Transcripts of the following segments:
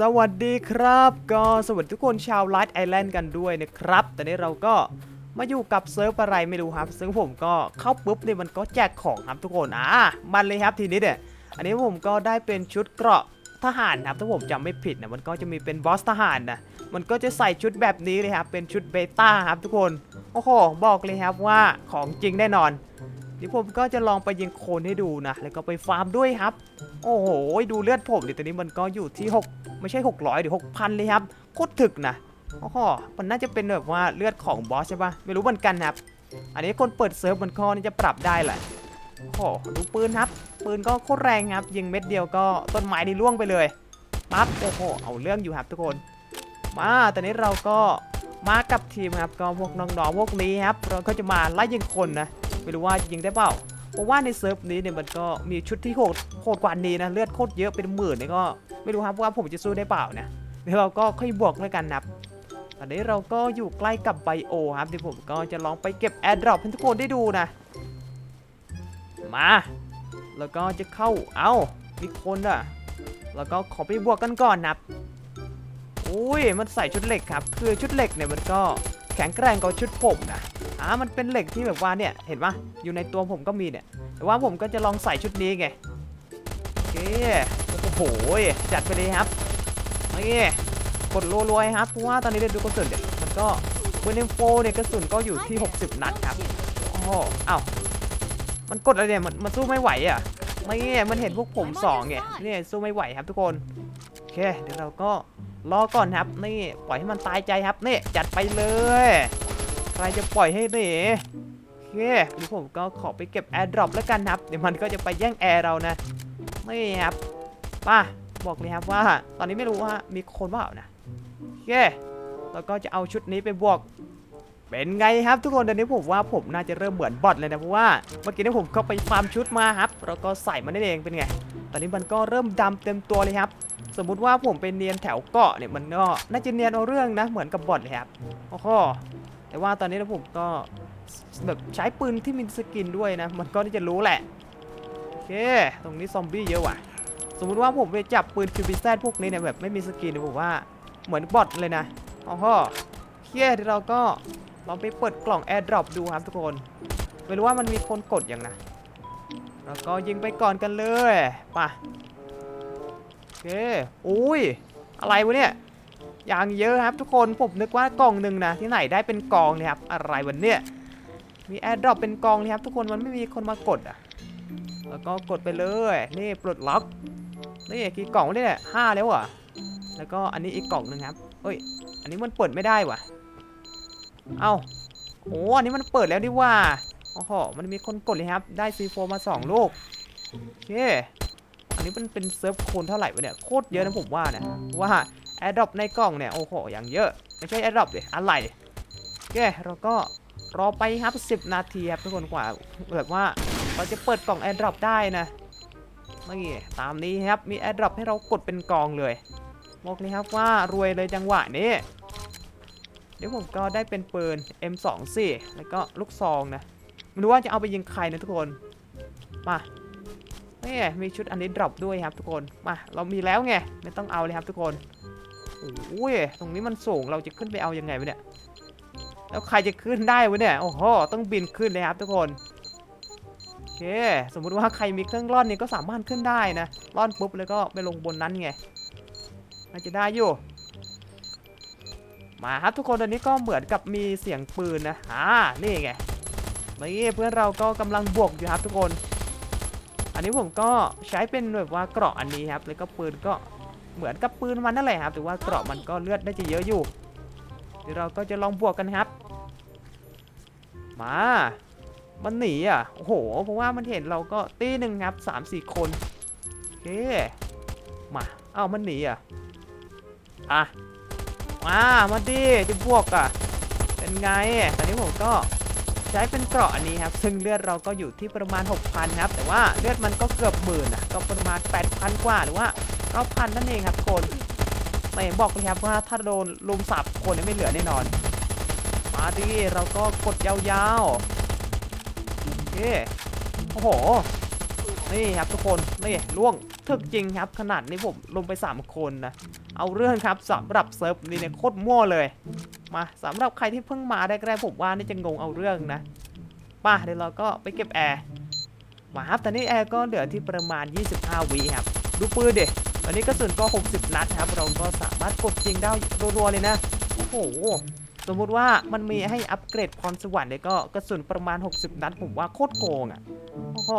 สวัสดีครับ ก็สวัสดีทุกคนชาวไลท์ไอแลนด์กันด้วยนะครับตอนนี้เราก็มาอยู่กับเซิร์ฟอะไรไม่รู้ครับ ซึ่งผมก็เข้าปุ๊บเนี่ยมันก็แจกของครับทุกคนอะมันเลยครับทีนี้เนี่ยอันนี้ผมก็ได้เป็นชุดเกราะทหารครับถ้าผมจำไม่ผิดนะมันก็จะมีเป็นบอสทหารนะมันก็จะใส่ชุดแบบนี้เลยครับเป็นชุดเบต้าครับทุกคนโอ้โหบอกเลยครับว่าของจริงแน่นอน ดี๋ยวผมก็จะลองไปยิงโคนให้ดูนะ แล้วก็ไปฟาร์มด้วยครับ โอ้โห ดูเลือดผมดิตอนนี้มันก็อยู่ที่ 6 ไม่ใช่ 600หรือ6,000 เลยครับโคตรถึกนะโอ้โหมันน่าจะเป็นแบบว่าเลือดของบอสใช่ปะไม่รู้เหมือนกันครับ อันนี้คนเปิดเซิร์ฟมันก็นี่จะปรับได้แหละโอ้โหดูปืนครับ ปืนก็โคตรแรงครับ ยิงเม็ดเดียวก็ต้นไม้นี่ร่วงไปเลยปั๊บโอ้โหเอาเรื่องอยู่ครับทุกคน มาตอนนี้เราก็มากับทีมครับก็พวกน้องๆพวกนี้ครับ เราก็จะมาไล่ยิงคนนะ ไม่รู้ว่ายิงได้เปล่าเพราะว่าในเซิร์ฟนี้เนี่ยมันก็มีชุดที่โหดโหดกว่านี้นะเลือดโคตรเยอะเป็นหมื่นเนี่ยก็ไม่รู้ครับว่าผมจะสู้ได้เปล่านะเดี๋ยวเราก็ค่อยบวกด้วยกันนะตอนนี้เราก็อยู่ใกล้กับไบโอครับเดี๋ยวผมก็จะลองไปเก็บแอร์ดรอปให้ทุกคนได้ดูนะมาแล้วก็จะเข้าเอ้ามีคนอะแล้วก็ขอไปบวกกันก่อนนะอุ้ยมันใส่ชุดเหล็กครับ คือชุดเหล็กเนี่ยมันก็แข็งแกร่งกว่าชุดผมนะ อ่ามันเป็นเหล็กที่แบบว่าเนี่ยเห็นปะอยู่ในตัวผมก็มีเนี่ยแต่ว่าผมก็จะลองใส่ชุดนี้ไงโอเคโอ้โหจัดไปเลยครับนี่กดรัวๆครับเพราะว่าตอนนี้เดี๋ยวดูกระสุนเนี่ยมันก็เบอร์เนมโฟเนี่ยกระสุนก็อยู่ที่ 60 นัดครับโอ้โหอ้าวมันกดอะไรเนี่ยมันมันสู้ไม่ไหวอะไม่มันเห็นพวกผมสองไงเนี่ยสู้ไม่ไหวครับทุกคนโอเคเดี๋ยวเราก็รอก่อนครับนี่ปล่อยให้มันตายใจครับนี่จัดไปเลย ใครจะปล่อยให้หนีโอเคเดี๋ยวผมก็ขอไปเก็บแอร์ดรอปแล้วกันครับ เดี๋ยวมันก็จะไปแย่งแอร์เรานะนี่ครับป่ะบอกเลยครับว่า ตอนนี้ไม่รู้ว่ามีคนเปล่านะโอเคแล้วก็จะเอาชุดนี้ไปบวกเป็นไงครับทุกคนตอนนี้ผมว่าผมน่าจะเริ่มเหมือนบอทเลยนะเพราะว่าเมื่อกี้นี้ผมก็ไปฟาร์มชุดมาครับแล้วก็ใส่มันนั่นเองเป็นไง ตอนนี้มันก็เริ่มดำเต็มตัวเลยครับ สมมุติว่าผมเป็นเนียนแถวเกาะเนี่ยมันก็น่าจะเนียนเอาเรื่องนะเหมือนกับบอทเลยครับโอ้โห แต่ว่าตอนนี้นะผมก็แบบใช้ปืนที่มีสกินด้วยนะ มันก็น่จะรู้แหละ โอเค ตรงนี้ซอมบี้เยอะว่ะ สมมุติว่าผมไปจับปืนคิวบิแซพวกนี้เนี่ยแบบไม่มีสกินนะผมว่าเหมือนบอทเลยนะโอ้โหเคเดี๋ยวเราก็ลองไปเปิดกล่องแอร์ดรอปดูครับทุกคน ไม่รู้ว่ามันมีคนกดยังนะ แล้วก็ยิงไปก่อนกันเลยป่ะโอเคอุ้ย อะไรวะเนี่ย อย่างเยอะครับทุกคนผมนึกว่ากล่องหนึ่งนะที่ไหนได้เป็นกองเนี่ยครับอะไรวันเนี้ยมีแอร์ดรอปเป็นกองเนี่ยครับทุกคนมันไม่มีคนมากดอะแล้วก็กดไปเลยนี่ปลดล็อกนี่กี่กล่องวะเนี่ยห้าแล้วอะแล้วก็อันนี้อีกกล่องหนึ่งครับเอ้ยอันนี้มันเปิดไม่ได้ว่ะเอ้าโอ้อันนี้มันเปิดแล้วดิว่าโอ้โหมันมีคนกดเลยครับ ได้ซีโฟมาสองลูกโอเคอันนี้มันเป็นเซิร์ฟคูณเท่าไหร่วะเนี่ยโคตรเยอะนะผมว่าเนี่ยว่า แอร์ดอปในกล่องเนี่ย โอ้โห อย่างเยอะ ไม่ใช่แอร์ดอปเลยอะไรโอเคเราก็รอไปครับ 10 นาทีครับทุกคนกว่าแบบว่าเราจะเปิดกล่องแอร์ดรอปได้นะนี่ตามนี้ครับมีแอร์ดรอปให้เรากดเป็นกองเลยบอกเลยครับว่ารวยเลยจังหวะนี้ เดี๋ยวผมก็ได้เป็นปืน M24 แล้วก็ลูกซองนะไม่รู้ว่าจะเอาไปยิงใครนะทุกคน มานี่มีชุดอันนี้ดรอปด้วยครับทุกคน มาเรามีแล้วไงไม่ต้องเอาเลยครับทุกคน โอ้ยตรงนี้มันสูงเราจะขึ้นไปเอายังไงวะเนี่ย แล้วใครจะขึ้นได้วะเนี่ยโอ้โหต้องบินขึ้นเลยครับทุกคนโอเค สมมุติว่าใครมีเครื่องร่อนนี่ก็สามารถขึ้นได้นะร่อนปุ๊บแล้วก็ไปลงบนนั้นไงน่าจะได้อยู่มาครับทุกคนตอนนี้ก็เหมือนกับมีเสียงปืนนะอ่านี่ไงนี่เพื่อนเราก็กำลังบวกอยู่ครับทุกคน อันนี้ผมก็ใช้เป็นแบบว่าเกราะอันนี้ครับ แล้วก็ปืนก็ เหมือนกับปืนมันนั่นแหละครับแต่ว่าเกราะมันก็เลือดได้จะเยอะอยู่ เดี๋ยวเราก็จะลองบวกกันครับ มา มันหนีอะ โอ้โห เพราะว่ามันเห็นเราก็ตีหนึ่งครับสามสี่คนโอเค มา เอ้า มันหนีอะ อะ มา มาดิจะบวกอะ เป็นไง ตอนนี้ผมก็ใช้เป็นเกราะอันนี้ครับ ซึ่งเลือดเราก็อยู่ที่ประมาณ 6,000 ครับ แต่ว่าเลือดมันก็เกือบหมื่นอะ ก็ประมาณ 8,000 กว่าหรือว่า 9,000นั่นเองครับทุกคนไม่บอกเลยครับว่าถ้าโดนลุมสับคนนี่ยไม่เหลือแน่นอน มาดิเราก็กดยาวๆโอเคโอ้โหนี่ครับทุกคนนี่ล่วงถึกจริงครับ ขนาดนี้ผมลงไป 3 คนนะ เอาเรื่องครับสำหรับเซิร์ฟนี้เนี่ยโคตรมั่วเลย มาสำหรับใครที่เพิ่งมาแรกๆผมว่านี่จะงงเอาเรื่องนะป่ะเดี๋ยวเราก็ไปเก็บแอร์มาครับตอนนี้แอร์ก็เหลือที่ประมาณ 25วิครับ ดูปืนเด็ ตอนนี้กระสุนก็ 60 นัดครับ เราก็สามารถกดยิงได้รัวๆเลยนะ โอ้โห สมมุติว่ามันมีให้อัปเกรดพรสวรรค์เนี่ยก็กระสุนประมาณ 60 นัดผมว่าโคตรโกงอะ โอ้โห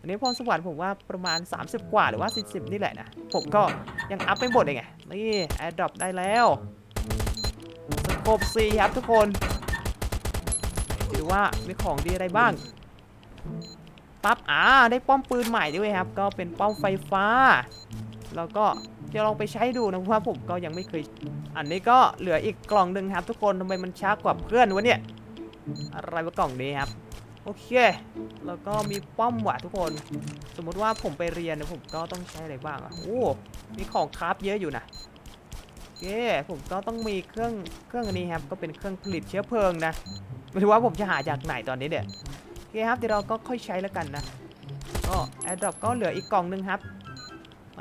อันนี้พรสวรรค์ผมว่าประมาณ 30 กว่าหรือว่า 40 นี่แหละนะ ผมก็ยังอัพไม่หมดเลยไง นี่แอร์ดรอปได้แล้วสโคปซีครับทุกคนดูว่ามีของดีอะไรบ้าง ปั๊บ อ่า ได้ป้อมปืนใหม่ด้วยครับ ก็เป็นป้อมไฟฟ้า แล้วก็จะลองไปใช้ดูนะเพราะว่าผมก็ยังไม่เคย อันนี้ก็เหลืออีกกล่องหนึ่งครับ ทุกคนทำไมมันช้ากว่าเพื่อนวะเนี่ยอะไรวะกล่องนี้ครับโอเค แล้วก็มีป้อมวะทุกคน สมมติว่าผมไปเรียนเนี่ยผมก็ต้องใช้อะไรบ้างอะ โอ้ มีของคราฟเยอะอยู่นะโอเคผมก็ต้องมีเครื่อง เครื่องอันนี้ครับ ก็เป็นเครื่องผลิตเชื้อเพลิงนะ ไม่รู้ว่าผมจะหาจากไหนตอนนี้เดี๋ยโอเคครับ เดี๋ยวเราก็ค่อยใช้แล้วกันนะ ก็แอร์ดรอปก็เหลืออีกกล่องหนึ่งครับ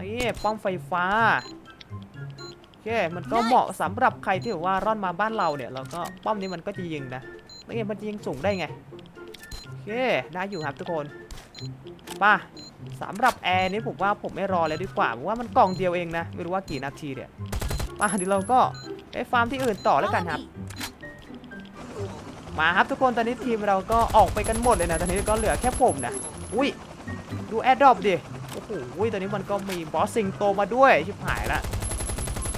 นี่ป้อมไฟฟ้าโอเคมันก็เหมาะสำหรับใครที่แบบว่าร่อนมาบ้านเราเนี่ยแล้วก็ป้อมนี้มันก็จะยิงนะนี่มันจะยิงสูงได้ไงโอเคได้อยู่ครับทุกคนป่ะสำหรับแอร์นี้ผมว่าผมไม่รอเลยดีกว่าผมว่ามันกล่องเดียวเองนะไม่รู้ว่ากี่นาทีเนี่ยป่ะเดี๋ยวเราก็ไปฟาร์มที่อื่นต่อแล้วกันครับ มาครับทุกคนตอนนี้ทีมเราก็ออกไปกันหมดเลยนะตอนนี้ก็เหลือแค่ผมนะอุ้ยดูแอดดอปดิ โอ้โหตอนนี้มันก็มีบอสซิงโตมาด้วยชิบหายละ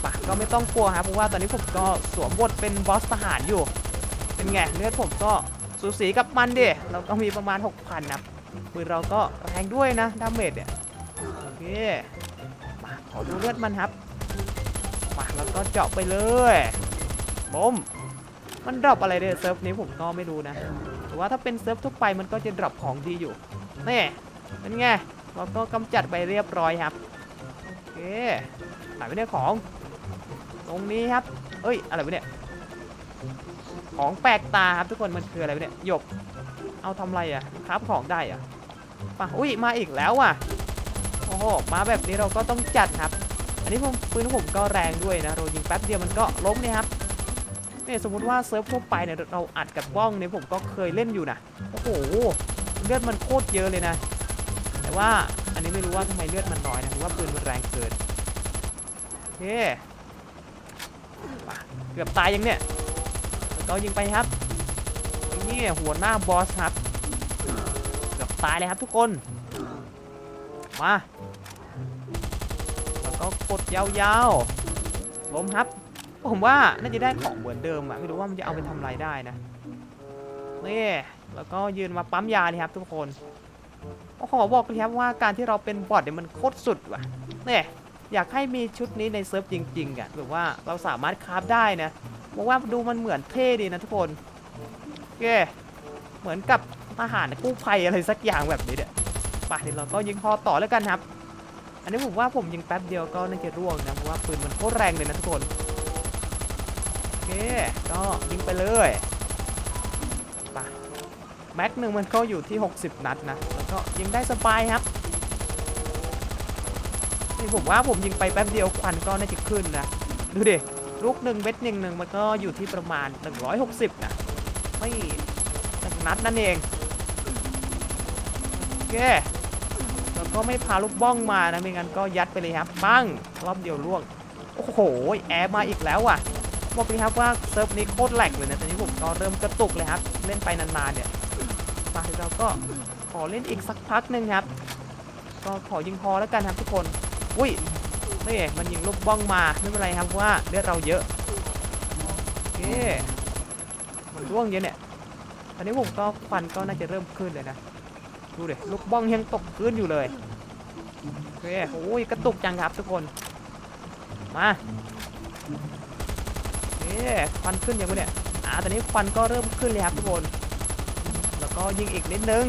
ป่ะก็ไม่ต้องกลัวครับเพราะว่าตอนนี้ผมก็สวมบทเป็นบอสทหารอยู่ เป็นไงเลือดผมก็สูสีกับมันดิเราก็มีประมาณ 6,000นะปืนเราก็แรงด้วยนะดาเมจเนี่ยโอเคมาขอดูเลือดมันครับมาแล้วก็เจาะไปเลยบมมันดรอปอะไรเนี่ยเซิร์ฟนี้ผมก็ไม่รู้นะแต่ว่าถ้าเป็นเซิร์ฟทั่วไปมันก็จะดรอปของดีอยู่นี่เป็นไง เราก็กำจัดไปเรียบร้อยครับ โอเคหายไปเนี่ยของ ตรงนี้ครับ เอ้ย อะไรวะเนี่ย ของแปลกตาครับทุกคน มันคืออะไรวะเนี่ย หยก เอาทำอะไรอะครับของได้อะป่ะอุ้ย มาอีกแล้วอะ โอ้โห มาแบบนี้เราก็ต้องจัดครับ อันนี้ผมปืนผมก็แรงด้วยนะ เรายิงแป๊บเดียวมันก็ล้มเนี่ยครับเนี่ยสมมติว่าเซิร์ฟทั่วไปเนี่ยเราอัดกับบ้องเนี่ยผมก็เคยเล่นอยู่นะ โอ้โห เลือดมันโคตรเยอะเลยนะ ว่า อันนี้ไม่รู้ว่าทำไมเลือดมันน้อยนะหรือว่าปืนมันแรงเกินโอเคป่ะเกือบตายยังเนี่ยเรายิงไปครับนี่หัวหน้าบอสครับเกือบตายเลยครับทุกคน มาแล้วก็กดยาวๆล้มครับผมว่าน่าจะได้ของเหมือนเดิมอะไม่รู้ว่ามันจะเอาไปทำอะไรได้นะนี่แล้วก็ยืนมาปั๊มยาเลยครับทุกคน โอ้ขอบอกเลยครับว่าการที่เราเป็นบอทเนี่ยมันโคตรสุดว่ะเนี่ยอยากให้มีชุดนี้ในเซิร์ฟจริงๆอะแบบว่าเราสามารถคราฟได้นะบอกว่าดูมันเหมือนเท่ดีนะทุกคนโอเคเหมือนกับทหารกู้ภัยอะไรสักอย่างแบบนี้เนี่ยไปเดี๋ยวเราก็ยิงคอต่อแล้วกันครับ อันนี้ผมว่าผมยิงแป๊บเดียวก็น่าจะร่วงนะเพราะว่าปืนมันโคตรแรงเลยนะทุกคนโอเคก็ยิงไปเลย แม็กหนึ่งมันก็อยู่ที่ 60 นัดนะ แล้วก็ยิงได้สบายครับ นี่ผมว่าผมยิงไปแป๊บเดียวควันก็น่าจะขึ้นนะ ดูดิ ลูกหนึ่งเม็ดหนึ่งหนึ่งมันก็อยู่ที่ประมาณ 160 นะ ไม่หนึ่งนัดนั่นเองโอเคแล้วก็ไม่พาลูกบ้องมานะไม่งั้นก็ยัดไปเลยครับปั้งรอบเดียวล่วง โอ้โห แอร์มาอีกแล้วอะบอกเลยครับว่าเซิร์ฟนี้โคตรแหลกเลยนะตอนนี้ผมก็เริ่มกระตุกเลยครับ เล่นไปนานๆเนี่ย ไปเราก็ขอเล่นอีกสักพักหนึ่งครับ ก็ขอยิงพอแล้วกันครับทุกคน อุ้ยนี่มันยิงลูกบ้องมาไม่เป็นไรครับว่าเลือดเราเยอะโอเคมันร่วงเยอะเนี่ยตอนนี้ผมก็ควันก็น่าจะเริ่มขึ้นเลยนะดูดิลูกบ้องยังตกพื้นอยู่เลยโอเคโอ้ยกระตุกจังครับทุกคนมาโอเคควันขึ้นยังไงเนี่ยอ่าตอนนี้ควันก็เริ่มขึ้นเลยครับทุกคน ก็ยิงอีกนิดนึง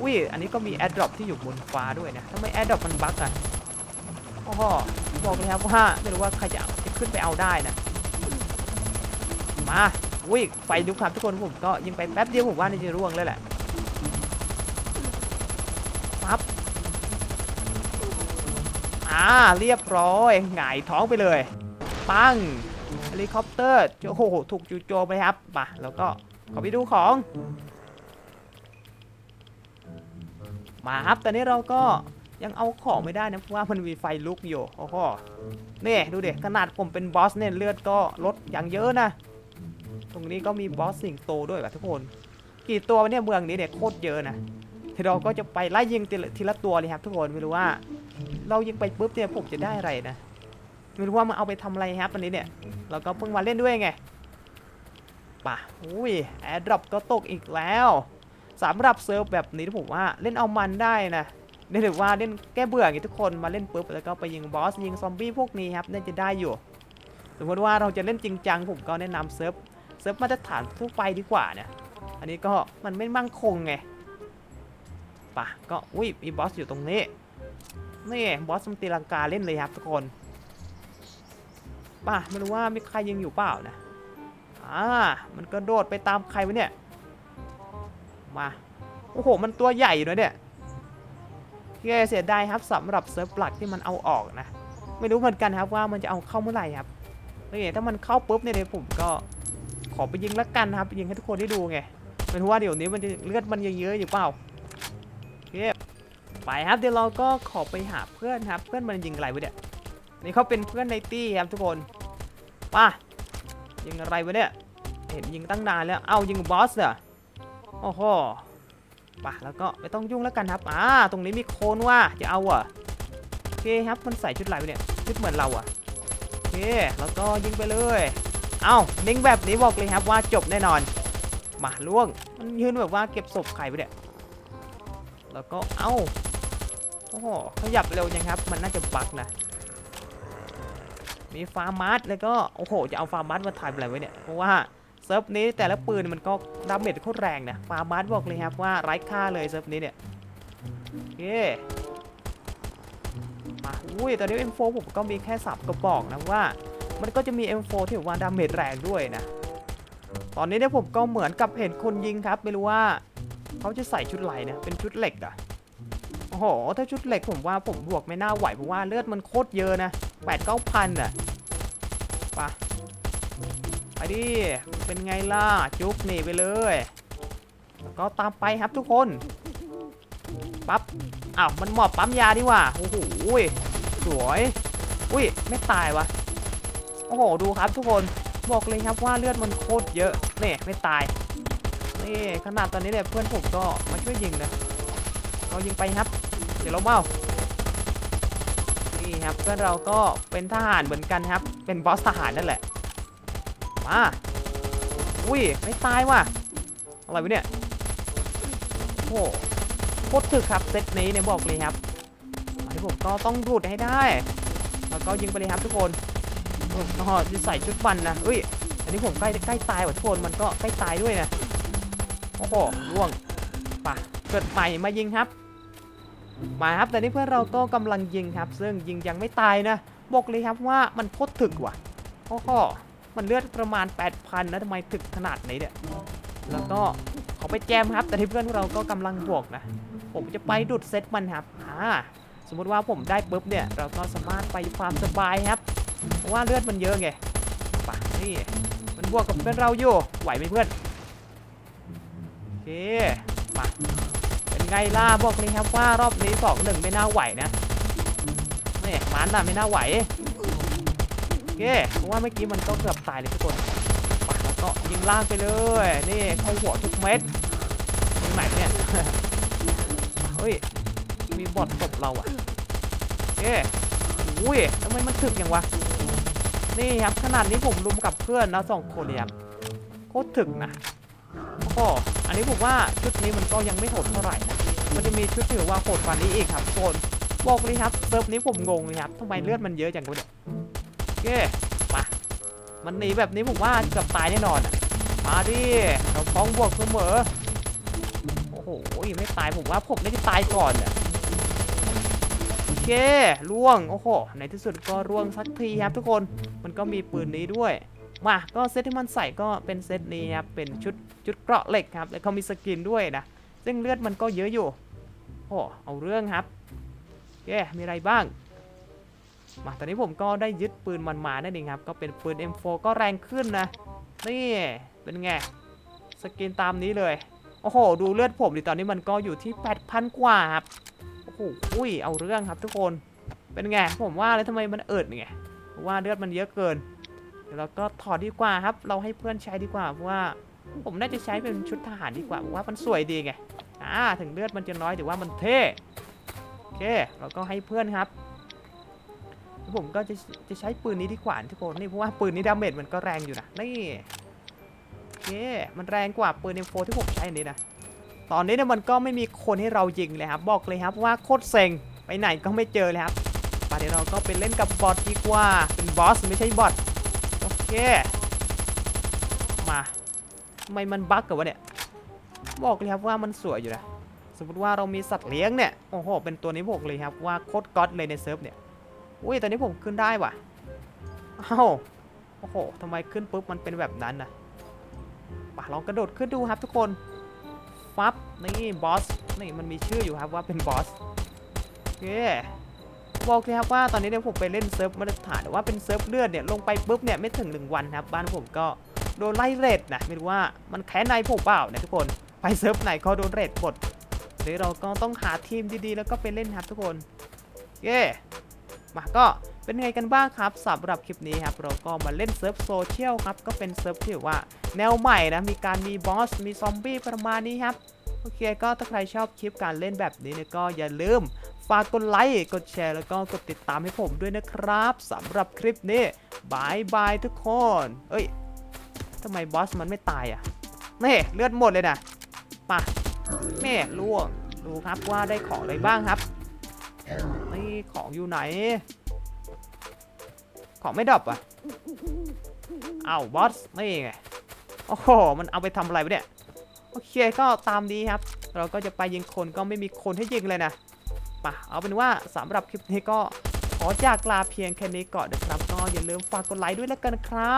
อุ้ย อันนี้ก็มีแอร์ดรอปที่อยู่บนฟ้าด้วยนะทำไมแอร์ดรอปมันบั๊กอะโอ้โหบอกเลยครับว่าไม่รู้ว่าใครจะจะขึ้นไปเอาได้นะ มาอุ้ยไฟลุกครับทุกคนผมก็ยิงไปแป๊บเดียวผมว่านี่จะร่วงเลยแหละปั๊บอ่าเรียบร้อยหงายท้องไปเลย ปังเฮลิคอปเตอร์โอ้โหถูกจู่โจมไปครับมาแล้วก็ขอไปดูของ มาครับตอนนี้เราก็ยังเอาของไม่ได้นะเพราะว่ามันมีไฟลุกอยู่โอ้โหนี่ดูเด็กขนาดผมเป็นบอสเนี่ยเลือดก็ลดอย่างเยอะนะ ตรงนี้ก็มีบอสสิงโตด้วยแบบทุกคน กี่ตัวเนี่ยเมืองนี้เนี่ยโคตรเยอะนะทีเราก็จะไปไล่ยิงทีละทีละตัวเลยครับ ทุกคนไม่รู้ว่า เรายิงไปปุ๊บเนี่ยผมจะได้อะไรนะไม่รู้ว่ามันเอาไปทำอะไรครับวันนี้เนี่ย เราก็เพิ่งมาเล่นด้วยไงป่ะอุ้ยแอร์ดรอปก็ตกอีกแล้ว สำหรับเซิร์ฟแบบนี้ผมว่าเล่นเอามันได้นะนี่ถือว่าเล่นแก้เบื่ออย่างนี้ทุกคนมาเล่นปุ๊บแล้วก็ไปยิงบอสยิงซอมบี้พวกนี้ครับน่าจะได้อยู่ สมมติว่าเราจะเล่นจริงจังผมก็แนะนำเซิร์ฟเซิร์ฟมาตรฐานทั่วไปดีกว่าเนี่ยอันนี้ก็มันไม่มั่งคงไงปะก็อุ้ยมีบอสอยู่ตรงนี้นี่บอสมันตีลังกาเล่นเลยครับทุกคนป่ะไม่รู้ว่ามีใครยิงอยู่เปล่านะอ่ามันกระโดดไปตามใครวะเนี่ย มา โอ้โห มันตัวใหญ่อยู่นะเนี่ยแกเสียดายครับสำหรับเซิร์ฟหลักที่มันเอาออกนะ ไม่รู้เหมือนกันครับว่ามันจะเอาเข้าเมื่อไหร่ครับนี่ถ้ามันเข้าปุ๊บเนี่ยเดี๋ยวผมก็ขอไปยิงละกันครับ ยิงให้ทุกคนได้ดูไงไม่รู้ว่าเดี๋ยวนี้มันจะเลือดมันยังเยอะอยู่เปล่าเคไปครับเดี๋ยวเราก็ขอไปหาเพื่อนครับ เพื่อนมันยิงอะไรวะเนี่ยนี่เขาเป็นเพื่อนในตี้ครับทุกคนป่ะยิงอะไรวะเนี่ยเห็นยิงตั้งนานแล้ว เอ้ายิงบอสเหรอ โอ้โหป่ะแล้วก็ไม่ต้องยุ่งแล้วกันครับ อ่า ตรงนี้มีโคนว่าจะเอาอะโอเคครับ มันใส่ชุดอะไรวะเนี่ย ชุดเหมือนเราอะโอเค แล้วก็ยิงไปเลย เอ้านิ่งแบบนี้บอกเลยครับว่าจบแน่นอน มาล่วง มันยืนแบบว่าเก็บศพใครไปเนี่ย แล้วก็ เอ้า โอ้โห ขยับเร็วยังครับ มันน่าจะบักนะ มีฟาร์มาร์สแล้วก็ โอ้โห จะเอาฟาร์มาร์สมาถ่ายอะไรไว้เนี่ย เพราะว่า เซิร์ฟนี้แต่ละปืนมันก็ดาเมจโคตรแรงนะฟาร์มาร์สบอกเลยครับว่าไร้ค่าเลยเซิร์ฟนี้เนี่ยโอเคมาอุ้ยตอนนี้ M4 ผมก็มีแค่สับกระบอกนะว่า มันก็จะมี M4 ที่แบบว่าดาเมจแรงด้วยนะ ตอนนี้เนี่ยผมก็เหมือนกับเห็นคนยิงครับ ไม่รู้ว่าเขาจะใส่ชุดไหลเนี่ยเป็นชุดเหล็กอะโอ้โห ถ้าชุดเหล็กผมว่าผมบวกไม่น่าไหวเพราะว่าเลือดมันโคตรเยอะนะแปดเก้าพันอะไปะไปดิ เป็นไงล่ะ จุกหนีไปเลยแล้วก็ตามไปครับทุกคน ปั๊บ อ้าวมันหมอบปั๊มยาดีว่า โอ้โหสวย อุ้ย ไม่ตายวะโอ้โห ดูครับทุกคน บอกเลยครับว่าเลือดมันโคตรเยอะ นี่ไม่ตาย นี่ขนาดตอนนี้เนี่ยเพื่อนผมก็มาช่วยยิงนะเรายิงไปครับ เดี๋ยวเราเบ้านี่ครับเพื่อนเราก็เป็นทหารเหมือนกันครับ เป็นบอสทหารนั่นแหละ มา อุ้ยไม่ตายว่ะอะไรวะเนี่ยโอ้โหโคตรถึกครับเซตนี้เนี่ยบอกเลยครับอันนี้ผมก็ต้องดูดให้ได้ แล้วก็ยิงไปเลยครับทุกคนโอ้โหจะใส่ชุดฟันนะเอ้ยอันนี้ผมใกล้ใกล้ตายว่ะทุกคนมันก็ใกล้ตายด้วยนะโอ้โหล่วงป่ะเกิดใหม่มายิงครับ มาครับแต่นี่เพื่อนเราก็กำลังยิงครับ ซึ่งยิงยังไม่ตายนะบอกเลยครับว่ามันโคตรถึกว่ะโอ้โห มันเลือดประมาณ 8,000นะทำไมถึกขนาดนี้เนี่ย แล้วก็ขอไปแจมครับ แต่ที่เพื่อนเราก็กำลังบวกนะ ผมจะไปดูดเซตมันครับ อ่า สมมติว่าผมได้ปุ๊บเนี่ย เราก็สามารถไปฟามสบายครับ เพราะว่าเลือดมันเยอะไงป่ะนี่ มันบวกกับเพื่อนเราอยู่ ไหวไหมเพื่อน โอเคมาเป็นไงล่ะบอกเลยครับว่ารอบนี้สองหนึ่งไม่น่าไหวนะนี่มันน่ะไม่น่าไหว เคเพราะว่าเมื่อกี้มันก็เกือบตายเลยทุกคนป่ะแล้วก็ยิงล่างไปเลย นี่เข้าหัวทุกเม็ดตรงไหนเนี่ยเฮ้ย มีบอทตบเราอะเอ๊ะอุ้ยทำไมมันถึกอย่างวะ นี่ครับขนาดนี้ผมรุมกับเพื่อนนะสองคนเนี่ยครับโคตรถึกนะโอ้โหอันนี้ผมว่าชุดนี้มันก็ยังไม่โหดเท่าไหร่นะ มันจะมีชุดที่ว่าโหดกว่านี้อีกครับทุกคนบอกเลยครับเซิร์ฟนี้ผมงงเลยครับทำไมเลือดมันเยอะจังวะเนี่ย เคมามันหนีแบบนี้ผมว่าเกือบตายแน่นอนอะมาดิเราพร้อมบวกเสมอโอ้โหไม่ตายผมว่าผมน่าจะตายก่อนอะโอเคล่วงโอ้โหในที่สุดก็ร่วงสักทีครับทุกคนมันก็มีปืนนี้ด้วยมาก็เซตที่มันใส่ก็เป็นเซตนี้ครับเป็นชุดชุดเกราะเหล็กครับแล้วก็มีสกินด้วยนะซึ่งเลือดมันก็เยอะอยู่โอ้เอาเรื่องครับโอเคมีอะไรบ้าง มาตอนนี้ผมก็ได้ยึดปืนมันมานั่นเองครับ ก็เป็นปืน M4 ก็แรงขึ้นนะ นี่เป็นไง สกินตามนี้เลย โอ้โห ดูเลือดผมดิตอนนี้มันก็อยู่ที่ 8,000 กว่าครับ โอ้โหอุ้ย เอาเรื่องครับทุกคน เป็นไง ผมว่าแล้วทำไมมันเอิดไงว่าเลือดมันเยอะเกินเดี๋ยวเราก็ถอดดีกว่าครับ เราให้เพื่อนใช้ดีกว่าเพราะว่าผมน่าจะใช้เป็นชุดทหารดีกว่าเพราะว่ามันสวยดีไง อ่า ถึงเลือดมันจะน้อยแต่ว่ามันเท่ โอเค เราก็ให้เพื่อนครับ ผมก็จะจะใช้ปืนนี้ดีกว่าทุกคนนี่เพราะว่าปืนนี้ดาเมจมันก็แรงอยู่นะนี่โอเคมันแรงกว่าปืน M4 ที่ผมใช้อันนี้นะตอนนี้เนี่ยมันก็ไม่มีคนให้เรายิงเลยครับบอกเลยครับว่าโคตรเซ็งไปไหนก็ไม่เจอเลยครับป่ะเดี๋ยวเราก็ไปเล่นกับบอทดีกว่าเป็นบอสไม่ใช่บอทโอเคมาทำไมมันบั๊กกับวะเนี่ยบอกเลยครับว่ามันสวยอยู่นะสมมติว่าเรามีสัตว์เลี้ยงเนี่ยโอ้โหเป็นตัวนี้บอกเลยครับว่าโคตรก๊อตเลยในเซิร์ฟเนี่ย อุ้ยตอนนี้ผมขึ้นได้ว่ะอ้าวโอ้โหทำไมขึ้นปุ๊บมันเป็นแบบนั้นนะป่ะลองกระโดดขึ้นดูครับทุกคนฟับนี่บอสนี่มันมีชื่ออยู่ครับว่าเป็นบอสโอเคบอกเลยครับว่าตอนนี้เนี่ยผมไปเล่นเซิร์ฟมาตรฐานแต่ว่าเป็นเซิร์ฟเลือดเนี่ยลงไปปุ๊บเนี่ยไม่ถึงหนึ่งวันครับบ้านผมก็โดนไล่เรทนะไม่รู้ว่ามันแค้นในผมเปล่านะทุกคนไปเซิร์ฟไหนก็โดนเรทหมดเดี๋ยวเราก็ต้องหาทีมดีๆ แล้วก็ไปเล่นครับทุกคนเย้ มาก็เป็นไงกันบ้างครับสำหรับคลิปนี้ครับเราก็มาเล่นเซิร์ฟโซเชียลครับก็เป็นเซิร์ฟที่แบบว่าแนวใหม่นะมีการมีบอสมีซอมบี้ประมาณนี้ครับโอเคก็ถ้าใครชอบคลิปการเล่นแบบนี้เนี่ยก็อย่าลืมฝากกดไลค์กดแชร์แล้วก็กดติดตามให้ผมด้วยนะครับสำหรับคลิปนี้บายบายทุกคน เอ้ยทำไมบอสมันไม่ตายอะนี่เลือดหมดเลยนะป่ะนี่ล่วงดูครับว่าได้ของอะไรบ้างครับ ของอยู่ไหน ของไม่ดรอปอะเอ้าบอสนี่ไง โอ้โห มันเอาไปทำอะไรวะเนี่ย โอเคก็ตามนี้ครับ เราก็จะไปยิงคนก็ไม่มีคนให้ยิงเลยนะป่ะเอาเป็นว่าสำหรับคลิปนี้ก็ขอจากลาเพียงแค่นี้ก่อนนะครับ ก็อย่าลืมฝากกดไลค์ด้วยแล้วกันครับ